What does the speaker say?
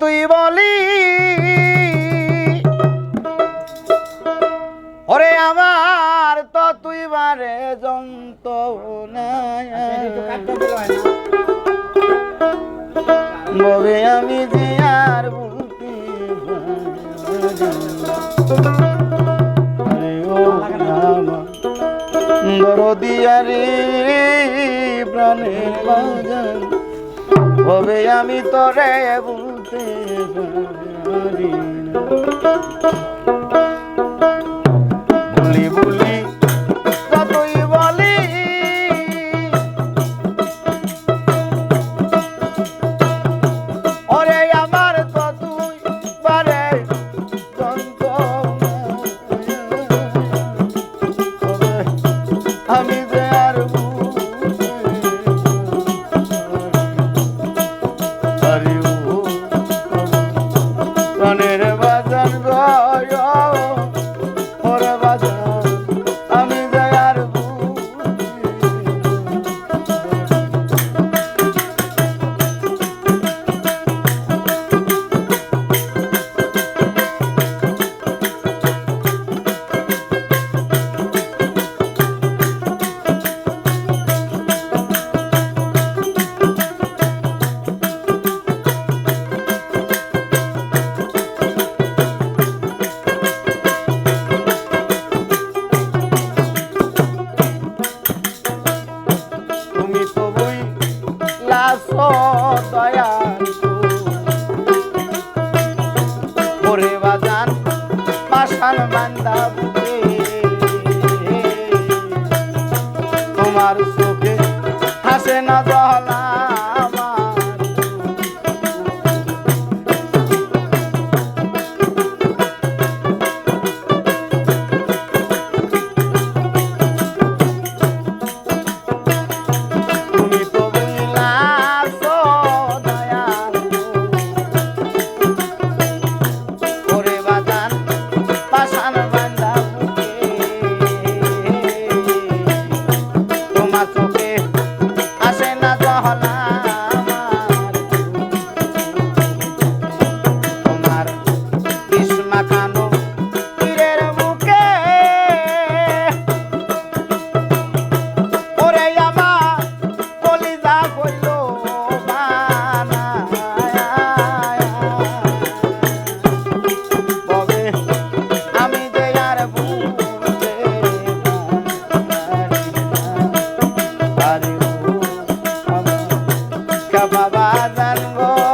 তুই বলি। ওরে আমার তো তুই বারে যন্ত ববে আমি যে আর বলতে দরদিয়ারি বাজান হবে আমি তরে বলতে পারি। বলি বলি লাস দয়াল ওরে বাজান তোমার চোখে হাসে না হলা পারি না। বাবা জান গয়